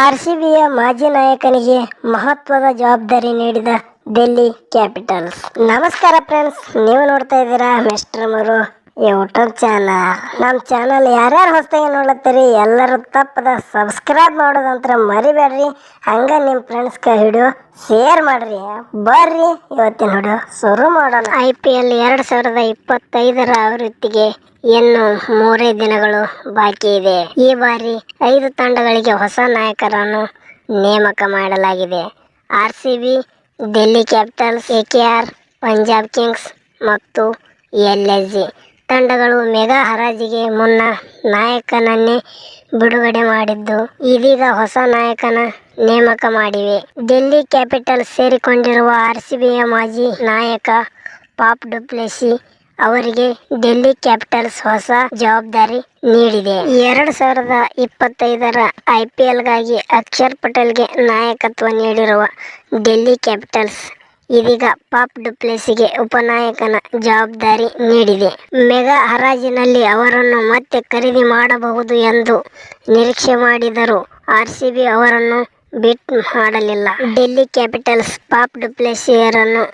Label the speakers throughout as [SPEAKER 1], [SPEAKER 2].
[SPEAKER 1] R C ಬಿಯ ಮಾಜಿ ನಾಯಕನಿಗೆ ಮಹತ್ವದ ಜವಾಬ್ದಾರಿ ನೀಡಿದ ಡೆಲ್ಲಿ ಕ್ಯಾಪಿಟಲ್ಸ್. ನಮಸ್ಕಾರ ಫ್ರೆಂಡ್ಸ್, ನೀವು ನೋಡ್ತಾ ಇದ್ದೀರಾ ಮಿಸ್ಟರ್ ಮರು. ಯೂಟ್ಯೂಬ್ ಚಾನಲ್ ನಮ್ಮ ಚಾನಲ್ ಯಾರ್ಯಾರು ಹೊಸ್ತಾಗಿ ನೋಡ್ಲತ್ತೀರಿ ಎಲ್ಲರೂ ತಪ್ಪದ ಸಬ್ಸ್ಕ್ರೈಬ್ ಮಾಡೋದಂತ್ರ ಮರಿಬೇಡ್ರಿ. ಹಂಗೆ ನಿಮ್ಮ ಫ್ರೆಂಡ್ಸ್ಗೆ ವಿಡಿಯೋ ಶೇರ್ ಮಾಡ್ರಿ. ಬರ್ರಿ, ಇವತ್ತಿನ ವಿಡಿಯೋ ಶುರು ಮಾಡೋಣ. ಐ ಪಿ ಎಲ್ ಎರಡು ಸಾವಿರದ ಇಪ್ಪತ್ತೈದರ ಆವೃತ್ತಿಗೆ ಇನ್ನು ಮೂರೇ ದಿನಗಳು ಬಾಕಿ ಇದೆ. ಈ ಬಾರಿ ಐದು ತಂಡಗಳಿಗೆ ಹೊಸ ನಾಯಕರನ್ನು ನೇಮಕ ಮಾಡಲಾಗಿದೆ. R C B Delhi capitals A K R Punjab kings ಮತ್ತು ಎಲ್ ಎಸ್ ಜಿ ತಂಡಗಳು ಮೆಗಾ ಹರಾಜಿಗೆ ಮುನ್ನ ನಾಯಕನನ್ನೇ ಬಿಡುಗಡೆ ಮಾಡಿದ್ದು. ಇದೀಗ ಹೊಸ ನಾಯಕನ ನೇಮಕ ಮಾಡಿವೆ. ಡೆಲ್ಲಿ ಕ್ಯಾಪಿಟಲ್ಸ್ ಸೇರಿಕೊಂಡಿರುವ ಆರ್ ಸಿ ಬಿಯ ಮಾಜಿ ನಾಯಕ ಪಾಪ್ ಡುಪ್ಲೆಸಿ ಅವರಿಗೆ ಡೆಲ್ಲಿ ಕ್ಯಾಪಿಟಲ್ಸ್ ಹೊಸ ಜವಾಬ್ದಾರಿ ನೀಡಿದೆ. ಎರಡು ಸಾವಿರದ ಇಪ್ಪತ್ತೈದರ ಐ ಪಿ ಎಲ್ಗಾಗಿ ಅಕ್ಷರ್ ಪಟೇಲ್ಗೆ ನಾಯಕತ್ವ ನೀಡಿರುವ ಡೆಲ್ಲಿ ಕ್ಯಾಪಿಟಲ್ಸ್ ಇದೀಗ ಪಾಪ್ ಡುಪ್ಲೆಸಿಗೆ ಉಪನಾಯಕನ ಜವಾಬ್ದಾರಿ ನೀಡಿದೆ. ಮೆಗಾ ಹರಾಜಿನಲ್ಲಿ ಅವರನ್ನು ಮತ್ತೆ ಖರೀದಿ ಮಾಡಬಹುದು ಎಂದು ನಿರೀಕ್ಷೆ ಮಾಡಿದರೂ ಆರ್ ಸಿ ಬಿ ಅವರನ್ನು ಬಿಟ್ ಮಾಡಲಿಲ್ಲ. ಡೆಲ್ಲಿ ಕ್ಯಾಪಿಟಲ್ಸ್ ಪಾಪ್ ಡುಪ್ಲೆಸಿಯರನ್ನು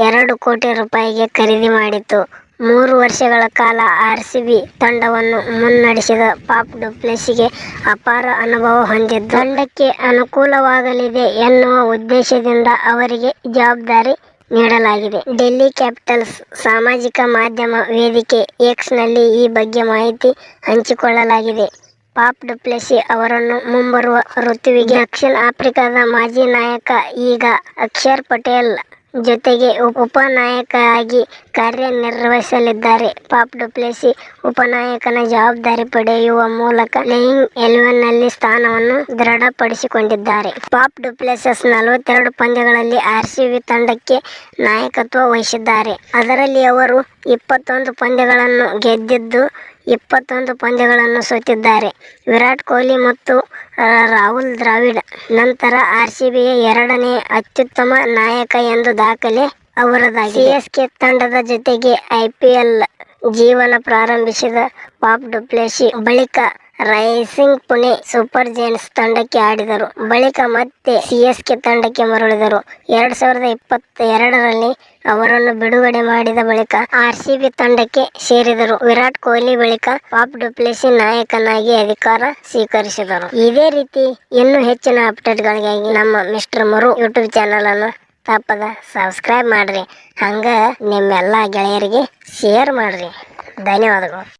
[SPEAKER 1] ಎರಡು ಕೋಟಿ ರೂಪಾಯಿಗೆ ಖರೀದಿ ಮಾಡಿತು ಮೂರು ವರ್ಷಗಳ ಕಾಲ ಆರ್ ಸಿ ಬಿ ತಂಡವನ್ನು ಮುನ್ನಡೆಸಿದ ಪಾಪ್ ಡುಪ್ಲೆಸಿಗೆ ಅಪಾರ ಅನುಭವ ಹೊಂದಿದ್ದು ತಂಡಕ್ಕೆ ಅನುಕೂಲವಾಗಲಿದೆ ಎನ್ನುವ ಉದ್ದೇಶದಿಂದ ಅವರಿಗೆ ಜವಾಬ್ದಾರಿ ನೀಡಲಾಗಿದೆ. ಡೆಲ್ಲಿ ಕ್ಯಾಪಿಟಲ್ಸ್ ಸಾಮಾಜಿಕ ಮಾಧ್ಯಮ ವೇದಿಕೆ ಎಕ್ಸ್ನಲ್ಲಿ ಈ ಬಗ್ಗೆ ಮಾಹಿತಿ ಹಂಚಿಕೊಳ್ಳಲಾಗಿದೆ. ಪಾಪ್ ಡುಪ್ಲೆಸಿ ಅವರನ್ನು ಮುಂಬರುವ ಋತುವಿಗೆ ದಕ್ಷಿಣ ಆಫ್ರಿಕಾದ ಮಾಜಿ ನಾಯಕ ಈಗ ಅಕ್ಷರ್ ಪಟೇಲ್ ಜೊತೆಗೆ ಉಪನಾಯಕರಾಗಿ ಕಾರ್ಯನಿರ್ವಹಿಸಲಿದ್ದಾರೆ. ಪಾಪ್ ಡುಪ್ಲೆಸಿ ಉಪನಾಯಕನ ಜವಾಬ್ದಾರಿ ಪಡೆಯುವ ಮೂಲಕ ಪ್ಲೇಯಿಂಗ್ ಎಲೆವೆನ್ನಲ್ಲಿ ಸ್ಥಾನವನ್ನು ದೃಢಪಡಿಸಿಕೊಂಡಿದ್ದಾರೆ. ಪಾಪ್ ಡುಪ್ಲೆಸಸ್ ನಲವತ್ತೆರಡು ಪಂದ್ಯಗಳಲ್ಲಿ ಆರ್ಸಿಬಿ ತಂಡಕ್ಕೆ ನಾಯಕತ್ವ ವಹಿಸಿದ್ದಾರೆ. ಅದರಲ್ಲಿ ಅವರು ಇಪ್ಪತ್ತೊಂದು ಪಂದ್ಯಗಳನ್ನು ಗೆದ್ದಿದ್ದು ಇಪ್ಪತ್ತೊಂದು ಪಂದ್ಯಗಳನ್ನು ಸೋತಿದ್ದಾರೆ. ವಿರಾಟ್ ಕೊಹ್ಲಿ ಮತ್ತು ರಾಹುಲ್ ದ್ರಾವಿಡ್. ನಂತರ ಆರ್ಸಿಬಿಯ ಎರಡನೇ ಅತ್ಯುತ್ತಮ ನಾಯಕ ಎಂದು ದಾಖಲೆ ಅವರದಾಗಿದೆ. ಸಿಎಸ್ಕೆ ತಂಡದ ಜೊತೆಗೆ ಐಪಿಎಲ್ ಜೀವನ ಪ್ರಾರಂಭಿಸಿದ ಪಾಪ್ ಡುಪ್ಲೆಸಿ ಬಳಿಕ ರೈಸಿಂಗ್ ಪುಣೆ ಸೂಪರ್ ಜೈಂಟ್ಸ್ ತಂಡಕ್ಕೆ ಆಡಿದರು. ಬಳಿಕ ಮತ್ತೆ ಸಿಎಸ್ಕೆ ತಂಡಕ್ಕೆ ಮರಳಿದರು. ಎರಡ್ ಸಾವಿರದ ಇಪ್ಪತ್ತ ಎರಡರಲ್ಲಿ ಅವರನ್ನು ಬಿಡುಗಡೆ ಮಾಡಿದ ಬಳಿಕ ಆರ್ಸಿಬಿ ತಂಡಕ್ಕೆ ಸೇರಿದರು. ವಿರಾಟ್ ಕೊಹ್ಲಿ ಬಳಿಕ ಪಾಪ್ ಡುಪ್ಲೆಸಿ ನಾಯಕನಾಗಿ ಅಧಿಕಾರ ಸ್ವೀಕರಿಸಿದರು. ಇದೇ ರೀತಿ ಇನ್ನೂ ಹೆಚ್ಚಿನ ಅಪ್ಡೇಟ್ಗಳಿಗಾಗಿ ನಮ್ಮ ಮಿಸ್ಟರ್ ಮರು ಯೂಟ್ಯೂಬ್ ಚಾನಲ್ ಅನ್ನು ತಪ್ಪದ ಸಬ್ಸ್ಕ್ರೈಬ್ ಮಾಡ್ರಿ. ಹಂಗ ನಿಮ್ಮೆಲ್ಲ ಗೆಳೆಯರಿಗೆ ಶೇರ್ ಮಾಡ್ರಿ. ಧನ್ಯವಾದಗಳು.